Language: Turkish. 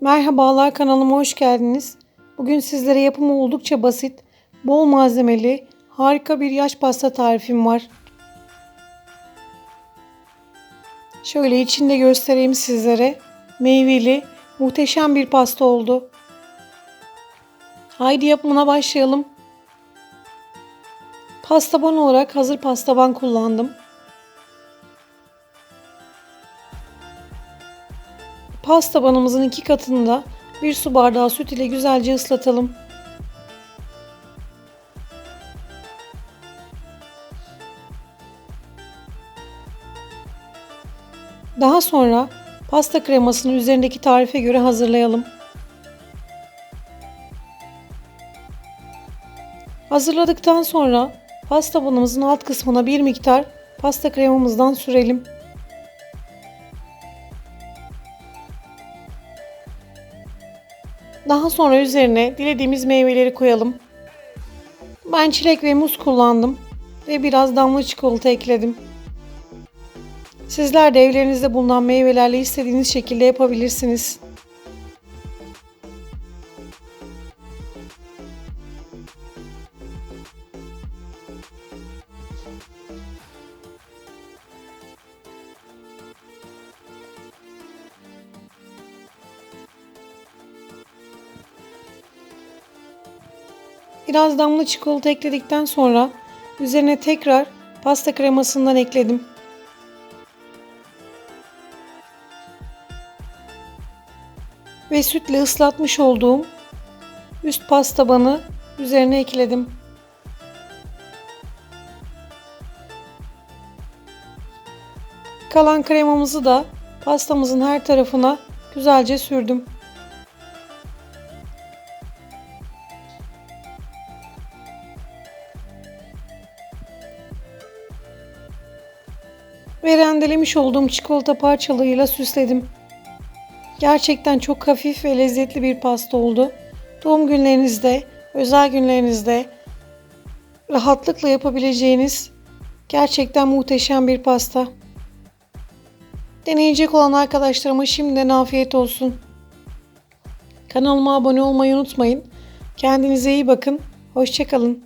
Merhabalar kanalıma hoş geldiniz. Bugün sizlere yapımı oldukça basit, bol malzemeli, harika bir yaş pasta tarifim var. Şöyle içinde göstereyim sizlere. Meyveli, muhteşem bir pasta oldu. Haydi yapımına başlayalım. Pastaban olarak hazır pastaban kullandım. Pasta banımızın iki katında bir su bardağı süt ile güzelce ıslatalım. Daha sonra pasta kremasını üzerindeki tarife göre hazırlayalım. Hazırladıktan sonra pasta banımızın alt kısmına bir miktar pasta kremamızdan sürelim. Daha sonra üzerine dilediğimiz meyveleri koyalım. Ben çilek ve muz kullandım ve biraz damla çikolata ekledim. Sizler de evlerinizde bulunan meyvelerle istediğiniz şekilde yapabilirsiniz. Biraz damla çikolata ekledikten sonra üzerine tekrar pasta kremasından ekledim. Ve sütle ıslatmış olduğum üst pasta banı üzerine ekledim. Kalan kremamızı da pastamızın her tarafına güzelce sürdüm. Ve rendelemiş olduğum çikolata parçalarıyla süsledim. Gerçekten çok hafif ve lezzetli bir pasta oldu. Doğum günlerinizde, özel günlerinizde rahatlıkla yapabileceğiniz gerçekten muhteşem bir pasta. Deneyecek olan arkadaşlarıma şimdiden afiyet olsun. Kanalıma abone olmayı unutmayın. Kendinize iyi bakın. Hoşçakalın.